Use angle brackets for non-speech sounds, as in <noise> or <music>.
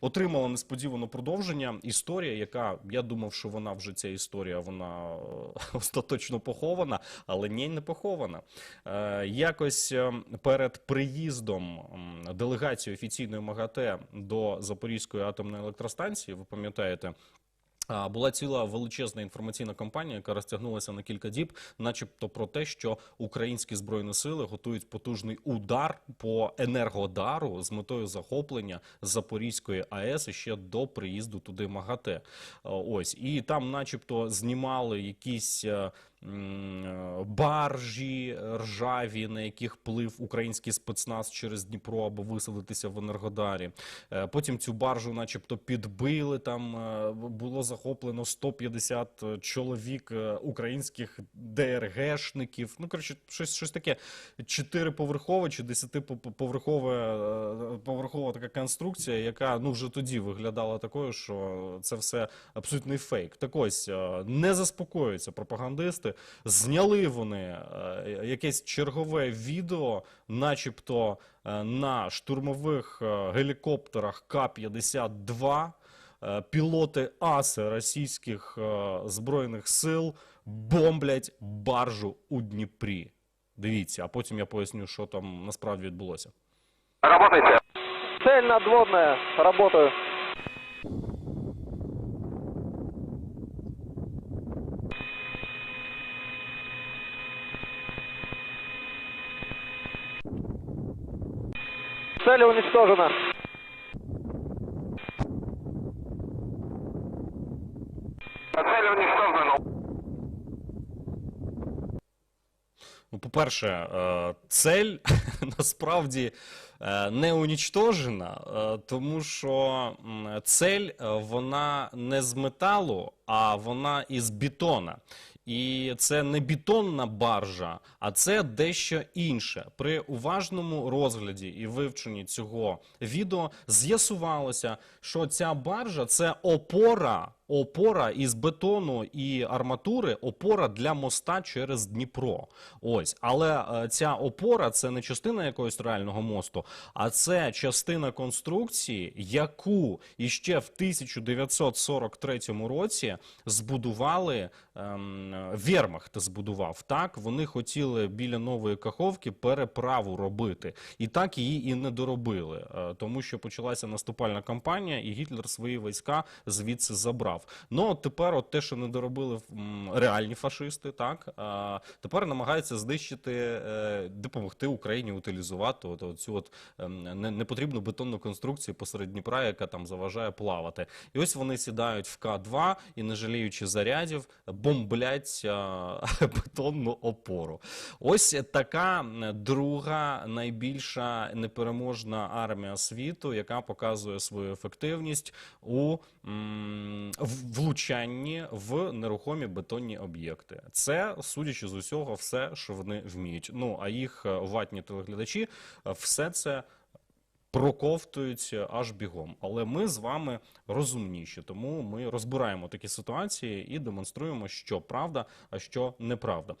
Отримала несподівано продовження. Історія, яка я думав, що вона вже ця історія, вона е, <laughs> остаточно похована, але ні, не похована. Е, якось е, перед приїздом делегації офіційної МАГАТЕ до Запорізької атомної електростанції, ви пам'ятаєте. Була ціла величезна інформаційна кампанія, яка розтягнулася на кілька діб, начебто про те, що українські збройні сили готують потужний удар по енергодару з метою захоплення Запорізької АЕС ще до приїзду туди МАГАТЕ. Е, Ось і там, начебто, знімали якісь. Е, Баржі ржаві, на яких плив український спецназ через Дніпро, аби висадитися в Енергодарі. Е, Потім цю баржу, начебто, підбили. Там е, було захоплено 150 чоловік українських ДРГшників. Ну коротше, щось, щось таке. Чотириповерхове чи десятиповерхове поверхова така конструкція, яка ну вже тоді виглядала такою, що це все абсолютний фейк. Так ось не заспокоюються пропагандисти. Зняли вони е, якесь чергове відео, начебто е, на штурмових е, гелікоптерах К-52 е, пілоти АСи російських збройних сил бомблять баржу у Дніпрі. Дивіться, а потім я поясню, що там насправді відбулося. Работайте. Цель надводная. Работаю. Цель уничтожена. Цель уничтожена. Ну, по-перше, е, цель <laughs> насправді е, не унічтожена, е, тому що цель е, вона не з металу, а вона із бетона. І це не бетонна баржа, а це дещо інше. При уважному розгляді і вивченні цього відео з'ясувалося, що ця баржа це опора, опора із бетону і арматури, опора для моста через Дніпро. Ось, але ця опора це не частина якогось реального мосту, а це частина конструкції, яку іще в 1943 році збудували ем, Вермахт збудував. Так вони хотіли біля нової каховки переправу робити, і так її і не доробили, е, тому що почалася наступальна кампанія, і Гітлер свої війська звідси забрав. Ну от тепер, от те, що не доробили м, реальні фашисти, так е, тепер намагаються знищити, е, допомогти Україні утилізувати от, от цю от ем, не- непотрібну бетонну конструкцію посеред Дніпра, яка там заважає плавати. І ось вони сідають в К-2 і, не жаліючи зарядів, бомблять е, <laughs> бетонну опору. Ось така друга найбільша непереможна армія світу, яка показує свою ефективність у м, влучанні в нерухомі бетонні об'єкти. Це, судячи з усього, все, що вони вміють. Ну а їх е, ватні телеглядачі е, все це Проковтуються аж бігом. Але ми з вами розумніші, тому ми розбираємо такі ситуації і демонструємо, що правда, а що неправда.